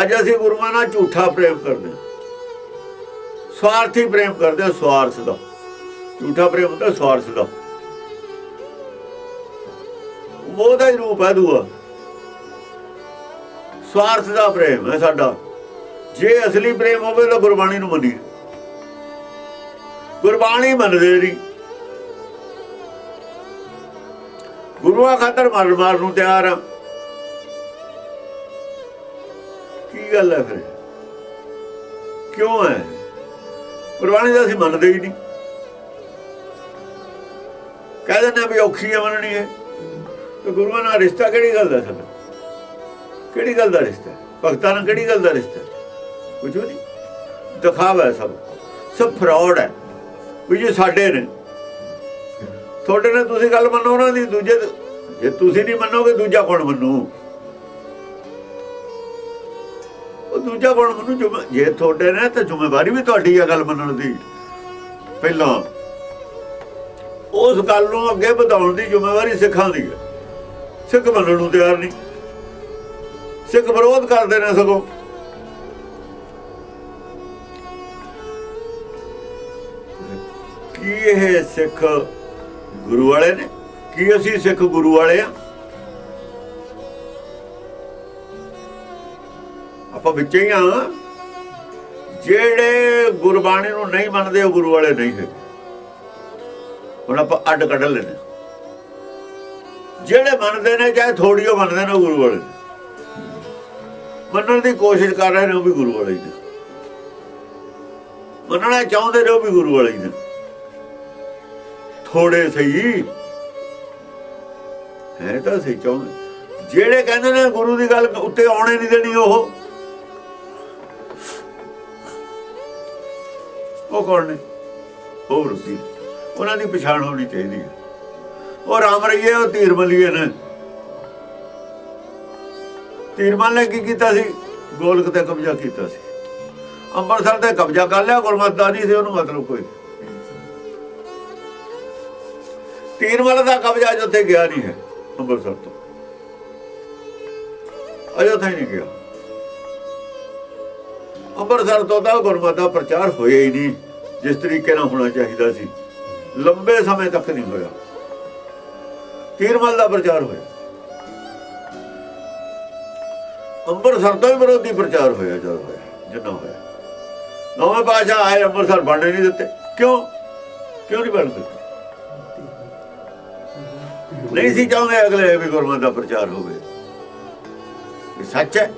ਅੱਜ ਅਸੀਂ ਗੁਰੂਆਂ ਨਾਲ ਝੂਠਾ ਪ੍ਰੇਮ ਕਰਦੇ ਹਾਂ। ਸਵਾਰਥੀ ਪ੍ਰੇਮ ਕਰਦੇ ਹਾਂ, ਸਵਾਰਥ ਦਾ। ਝੂਠਾ ਪ੍ਰੇਮ ਹੁੰਦਾ, ਸਵਾਰਥ ਦਾ। ਉਹਦਾ ਹੀ ਰੂਪ ਹੈ ਦੂਆ। ਸਵਾਰਥ ਦਾ ਪ੍ਰੇਮ ਹੈ ਸਾਡਾ। ਜੇ ਅਸਲੀ ਪ੍ਰੇਮ ਹੋਵੇ ਤਾਂ ਗੁਰਬਾਣੀ ਨੂੰ ਮੰਨੀਏ। ਗੁਰਬਾਣੀ ਮੰਨਦੇ ਨਹੀਂ ਗੁਰੂਆਂ ਖਾਤਰ ਮਰਨ ਮਾਰ ਨੂੰ ਤਿਆਰ ਆ ਕੀ ਗੱਲ ਹੈ ਫਿਰ? ਕਿਉਂ ਹੈ? ਗੁਰਬਾਣੀ ਦਾ ਅਸੀਂ ਮੰਨਦੇ ਹੀ ਨਹੀਂ। ਕਹਿ ਦਿੰਦੇ ਹਾਂ ਵੀ ਔਖੀ ਹੈ ਮੰਨਣੀ ਹੈ ਤੇ ਗੁਰੂਆਂ ਨਾਲ ਰਿਸ਼ਤਾ ਕਿਹੜੀ ਗੱਲ ਦਾ ਸਾਡਾ ਕਿਹੜੀ ਗੱਲ ਦਾ ਰਿਸ਼ਤਾ ਭਗਤਾਂ ਨਾਲ ਕਿਹੜੀ ਗੱਲ ਦਾ ਰਿਸ਼ਤਾ ਹੈ? ਕੁਝ ਨਹੀਂ ਦਿਖਾਵਾ ਸਭ ਸਭ ਫਰਾਡ ਹੈ। ਵੀ ਜੇ ਸਾਡੇ ਨੇ, ਤੁਹਾਡੇ ਨਾਲ ਤੁਸੀਂ ਗੱਲ ਮੰਨੋ, ਉਹਨਾਂ ਦੀ ਦੂਜੇ ਜੇ ਤੁਸੀਂ ਨਹੀਂ ਮੰਨੋਗੇ, ਦੂਜਾ ਕੌਣ ਮੰਨੂ? ਦੂਜਾ ਕੌਣ ਮੰਨੂ ਜੇ ਤੁਹਾਡੇ ਨੇ ਤਾਂ ਜ਼ਿੰਮੇਵਾਰੀ ਵੀ ਤੁਹਾਡੀ ਹੈ ਗੱਲ ਮੰਨਣ ਦੀ। ਪਹਿਲਾਂ ਉਸ ਗੱਲ ਨੂੰ ਅੱਗੇ ਵਧਾਉਣ ਦੀ ਜ਼ਿੰਮੇਵਾਰੀ ਸਿੱਖਾਂ ਦੀ ਹੈ ਸਿੱਖ ਮੰਨਣ ਨੂੰ ਤਿਆਰ ਨਹੀਂ। ਸਿੱਖ ਵਿਰੋਧ ਕਰਦੇ ਨੇ ਸਗੋਂ। ਕੀ ਇਹ ਸਿੱਖ ਗੁਰੂ ਵਾਲੇ ਨੇ? ਕੀ ਅਸੀਂ ਸਿੱਖ ਗੁਰੂ ਵਾਲੇ ਆ? ਆਪਾਂ ਵਿੱਚ ਹੀ ਆ। ਜਿਹੜੇ ਗੁਰਬਾਣੀ ਨੂੰ ਨਹੀਂ ਮੰਨਦੇ, ਉਹ ਗੁਰੂ ਵਾਲੇ ਨਹੀਂ ਹੈ ਹੁਣ ਆਪਾਂ ਅੱਡ ਕੱਢ ਲੈਣੇ ਜਿਹੜੇ ਮੰਨਦੇ ਨੇ, ਚਾਹੇ ਥੋੜੀ ਉਹ ਮੰਨਦੇ ਨੇ, ਉਹ ਗੁਰੂ ਵਾਲੇ ਨੇ। ਮੰਨਣ ਦੀ ਕੋਸ਼ਿਸ਼ ਕਰ ਰਹੇ ਨੇ, ਉਹ ਵੀ ਗੁਰੂ ਵਾਲੇ ਨੇ। ਮੰਨਣਾ ਚਾਹੁੰਦੇ ਨੇ, ਉਹ ਵੀ ਗੁਰੂ ਵਾਲੇ ਨੇ। ਥੋੜੇ ਸਹੀ। ਹੈ ਤਾਂ ਸਹੀ ਚਾਹੁੰਦੇ। ਜਿਹੜੇ ਕਹਿੰਦੇ ਨੇ ਗੁਰੂ ਦੀ ਗੱਲ ਉੱਤੇ ਆਉਣੇ ਨਹੀਂ ਦੇਣੀ ਉਹ। ਉਹ ਕੌਣ ਨੇ? ਉਹ ਰੁਕੀ। ਉਹਨਾਂ ਦੀ ਪਛਾਣ ਹੋਣੀ ਚਾਹੀਦੀ ਹੈ। ਉਹ ਰਾਮ ਰਈਏ ਉਹ ਧੀਰਮਲੀਏ ਨੇ। ਧੀਰਮਲ ਨੇ ਕੀ ਕੀਤਾ ਸੀ? ਗੋਲਕ ਤੇ ਕਬਜ਼ਾ ਕੀਤਾ ਸੀ। ਅੰਮ੍ਰਿਤਸਰ ਤੇ ਕਬਜ਼ਾ ਕਰ ਲਿਆ ਗੁਰਮਤਿ ਦਾ ਨਹੀਂ ਸੀ ਉਹਨੂੰ ਮਤਲਬ ਕੋਈ ਤੀਰਮਲ ਦਾ ਕਬਜ਼ਾ ਜਿੱਥੇ ਗਿਆ ਨਹੀਂ ਹੈ, ਅੰਮ੍ਰਿਤਸਰ ਤੋਂ। ਅਜੇ ਹੀ ਨਹੀਂ ਗਿਆ। ਅੰਮ੍ਰਿਤਸਰ ਤੋਂ ਤਾਂ ਗੁਰਮਤਿ ਦਾ ਪ੍ਰਚਾਰ ਹੋਇਆ ਹੀ ਨਹੀਂ। ਜਿਸ ਤਰੀਕੇ ਨਾਲ ਹੋਣਾ ਚਾਹੀਦਾ ਸੀ, ਲੰਬੇ ਸਮੇਂ ਤੱਕ ਨਹੀਂ ਹੋਇਆ। ਤੀਰਮਲ ਦਾ ਪ੍ਰਚਾਰ ਹੋਇਆ। ਅੰਮ੍ਰਿਤਸਰ ਦਾ ਹੀ ਵਿਰੋਧੀ ਪ੍ਰਚਾਰ ਹੋਇਆ, ਜਦ ਹੋਇਆ ਜਿੰਨਾ ਹੋਇਆ। ਨਵੇਂ ਪਾਸ਼ਾ ਆਏ, ਅੰਮ੍ਰਿਤਸਰ ਬਣਨੇ ਨਹੀਂ ਦਿੱਤੇ। ਕਿਉਂ? ਕਿਉਂ ਨਹੀਂ ਬਣ ਦਿੱਤੇ? ਨਹੀਂ ਸੀ ਚਾਹੁੰਦੇ ਅਗਲੇ ਵੀ ਗੁਰਮਤਿ ਦਾ ਪ੍ਰਚਾਰ ਹੋਵੇ। ਇਹ ਸੱਚ ਹੈ।